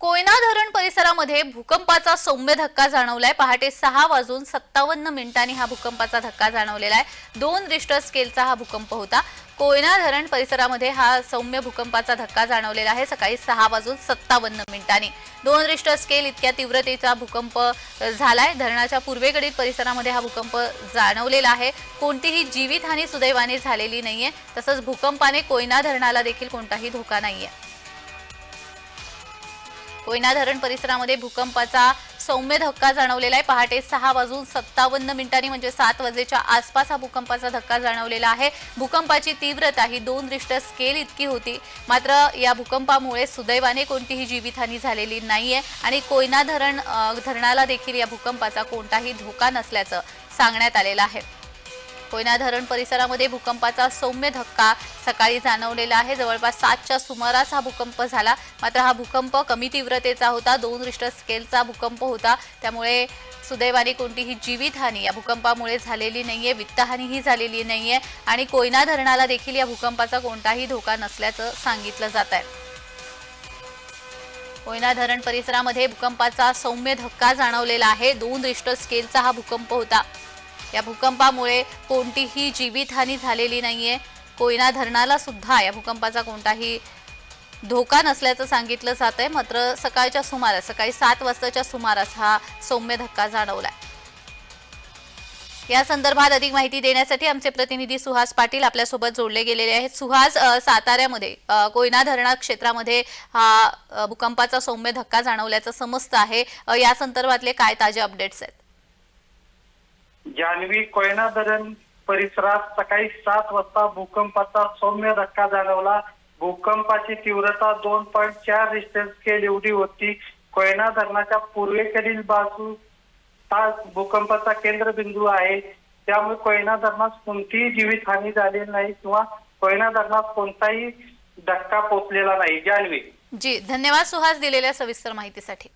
कोयना धरण परिसरामध्ये भूकंपाचा सौम्य धक्का जाणवलाय. पहाटे सहा वाजून सत्तावन्न मिनिटांनी हा भूकंपाचा धक्का जाणवलेला आहे. दोन रिस्टर स्केलचा हा भूकंप होता. कोयना धरण परिसरामध्ये हा सौम्य भूकंपाचा धक्का जाणवलेला आहे. सकाळी सहा वाजून सत्तावन्न मिनिटांनी दोन रिस्टर स्केल इतक्या तीव्रतेचा भूकंप झालाय. धरणाच्या पूर्वेकडील परिसरामध्ये हा भूकंप जाणवलेला आहे. कोणतीही जीवितहानी सुदैवाने झालेली नाहीये. तसंच भूकंपाने कोयना धरणाला देखील कोणताही धोका नाहीये. कोयना धरण परिसरामध्ये भूकंपाचा सौम्य धक्का जाणवलेला आहे. पहाटे सहा वाजून सत्तावन्न मिनिटांनी म्हणजे सात वाजेच्या आसपास हा भूकंपाचा धक्का जाणवलेला आहे. भूकंपाची तीव्रता ही दोन रिश्टर स्केल इतकी होती. मात्र या भूकंपामुळे सुदैवाने कोणतीही जीवितहानी झालेली नाहीये आणि कोयना धरण धरणाला देखील या भूकंपाचा कोणताही धोका नसल्याचं सांगण्यात आलेलं आहे. कोयना धरण परिसरामध्ये भूकंपाचा सौम्य धक्का सकाळी जाणवलेला आहे. जवळपास सातच्या सुमारास हा भूकंप झाला. मात्र हा भूकंप कमी तीव्रतेचा होता. दोन रिश्टर स्केलचा भूकंप होता. त्यामुळे सुदैवाने कोणतीही जीवितहानी या भूकंपामुळे झालेली नाहीये. वित्तहानीही झालेली नाहीये. आणि कोयना धरणाला देखील या भूकंपाचा कोणताही धोका नसल्याचं सांगितलं जात आहे. कोयना धरण परिसरामध्ये भूकंपाचा सौम्य धक्का जाणवलेला आहे. दोन रिश्टर स्केलचा हा भूकंप होता. या भूकंपामुळे कोणतीही जीवितहानी झालेली नाहीये. कोयना धरणाला सुद्धा या भूकंपाचा कोणताही धोका नसल्याचं सांगितलं जात आहे मात्र सकाळच्या सुमारास सकाळी सात वाजताच्या सुमारास हा सौम्य धक्का जाणवलाय. या संदर्भात अधिक माहिती देण्यासाठी आमचे प्रतिनिधी सुहास पाटील आपल्यासोबत जोडले गेलेले आहेत. सुहास साताऱ्यामध्ये कोयना धरणा क्षेत्रामध्ये हा भूकंपाचा सौम्य धक्का जाणवल्याचं समजतं आहे. या संदर्भातले काय ताजे अपडेट्स आहेत? जान्हवी कोयना धरण परिसरात सकाळी सात वाजता भूकंपाचा सौम्य धक्का जाणवला. भूकंपाची तीव्रता दोन पॉईंट चार रिश्टर स्केल एवढी होती. कोयना धरणाच्या पूर्वेकडील बाजू हा भूकंपाचा केंद्रबिंदू आहे. त्यामुळे कोयना धरणात कोणतीही जीवितहानी झालेली नाही किंवा कोयना धरणात कोणताही धक्का पोचलेला नाही. जान्हवी. जी धन्यवाद सुहास दिलेल्या सविस्तर माहितीसाठी.